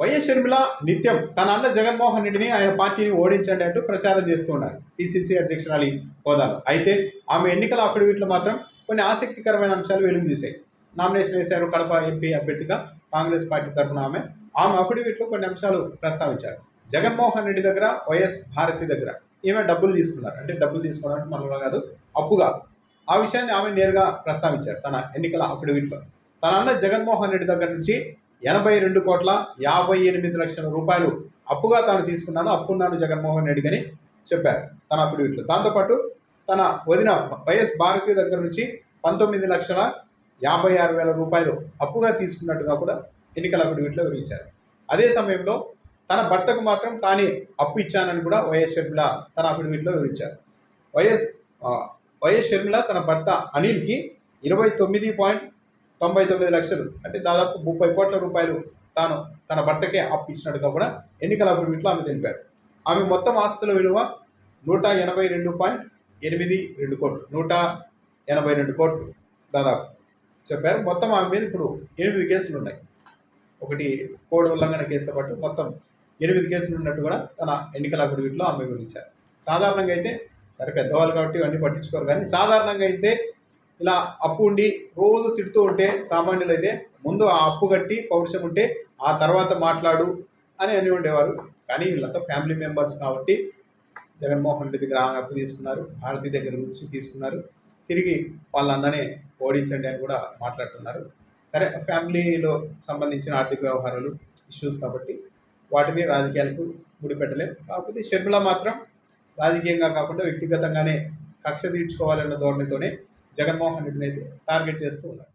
YS Sharmila నిత్యం తన అన్న జగన్మోహన్ రెడ్డిని ఆయన పార్టీని ఓడించండి అంటూ ప్రచారం చేస్తూ ఉన్నారు. పిసిసి అధ్యక్షురాలి హోదాలో. అయితే ఆమె ఎన్నికల అఫిడవిట్లో మాత్రం కొన్ని ఆసక్తికరమైన అంశాలు వెలుగు నామినేషన్ వేశారు కడప ఎంపీ అభ్యర్థిగా కాంగ్రెస్ పార్టీ తరఫున ఆమె. ఆమె అఫిడవిట్లో కొన్ని అంశాలు ప్రస్తావించారు. జగన్మోహన్ రెడ్డి దగ్గర వైఎస్ భారతి దగ్గర ఈమె డబ్బులు తీసుకున్నారు. అంటే డబ్బులు తీసుకోవడానికి మనలో కాదు అప్పుగా. ఆ విషయాన్ని ఆమె నేరుగా ప్రస్తావించారు తన ఎన్నికల అఫిడవిట్లో. తన అన్న జగన్మోహన్ రెడ్డి దగ్గర నుంచి ఎనభై రెండు కోట్ల యాభై ఎనిమిది లక్షల రూపాయలు అప్పుగా తాను తీసుకున్నాను. అప్పున్నాను జగన్మోహన్ రెడ్డి అని చెప్పారు తన అఫిడవిట్లో. దాంతోపాటు తన వదిన వైఎస్ భారతి దగ్గర నుంచి పంతొమ్మిది లక్షల యాభై ఆరు వేల రూపాయలు అప్పుగా తీసుకున్నట్టుగా కూడా ఎన్నికల అఫిడవిట్లో వివరించారు. అదే సమయంలో తన భర్తకు మాత్రం తానే అప్పు ఇచ్చానని కూడా వైఎస్ షర్మిల తన అఫిడవిట్లో వివరించారు. వైఎస్ వైఎస్ షర్మిల తన భర్త అనిల్కి ఇరవై తొమ్మిది పాయింట్ తొంభై తొమ్మిది లక్షలు. అంటే దాదాపు ముప్పై కోట్ల రూపాయలు తాను తన భర్తకే అప్పు ఇచ్చినట్టుగా కూడా ఎన్నికల అఫిడవిట్లో ఆమె తెలిపారు ఆమె మొత్తం ఆస్తుల విలువ నూట ఎనభై రెండు పాయింట్ ఎనిమిది రెండు కోట్లు. నూట ఎనభై రెండు కోట్లు దాదాపు. చెప్పారు. మొత్తం ఆమె మీద ఇప్పుడు ఎనిమిది కేసులు ఉన్నాయి. ఒకటి కోడ్ ఉల్లంఘన కేసుతో పాటు మొత్తం ఎనిమిది కేసులు ఉన్నట్టు కూడా తన ఎన్నికల అఫిడవిట్లో ఆమె వివరించారు. సాధారణంగా అయితే సరే పెద్దవాళ్ళు కాబట్టి ఇవన్నీ పట్టించుకోరు కానీ సాధారణంగా అయితే ఇలా అప్పు ఉండి రోజు తిడుతూ ఉంటే సామాన్యులు అయితే ముందు ఆ అప్పు కట్టి పౌరుషం ఉంటే ఆ తర్వాత మాట్లాడు అని అని ఉండేవారు. కానీ వీళ్ళంతా ఫ్యామిలీ మెంబర్స్ కాబట్టి జగన్మోహన్ రెడ్డి దగ్గర ఆమె అప్పు తీసుకున్నారు భారతి దగ్గర నుంచి తీసుకున్నారు. తిరిగి వాళ్ళందరినీ ఓడించండి అని కూడా మాట్లాడుతున్నారు. సరే ఫ్యామిలీలో సంబంధించిన ఆర్థిక వ్యవహారాలు ఇష్యూస్ కాబట్టి వాటిని రాజకీయాలకు ముడిపెట్టలేం. కాకపోతే షర్మిల మాత్రం రాజకీయంగా కాకుండా వ్యక్తిగతంగానే కక్ష తీర్చుకోవాలన్న ధోరణితోనే జగన్మోహన్ రెడ్డిని అయితే టార్గెట్ చేస్తూ ఉన్నారు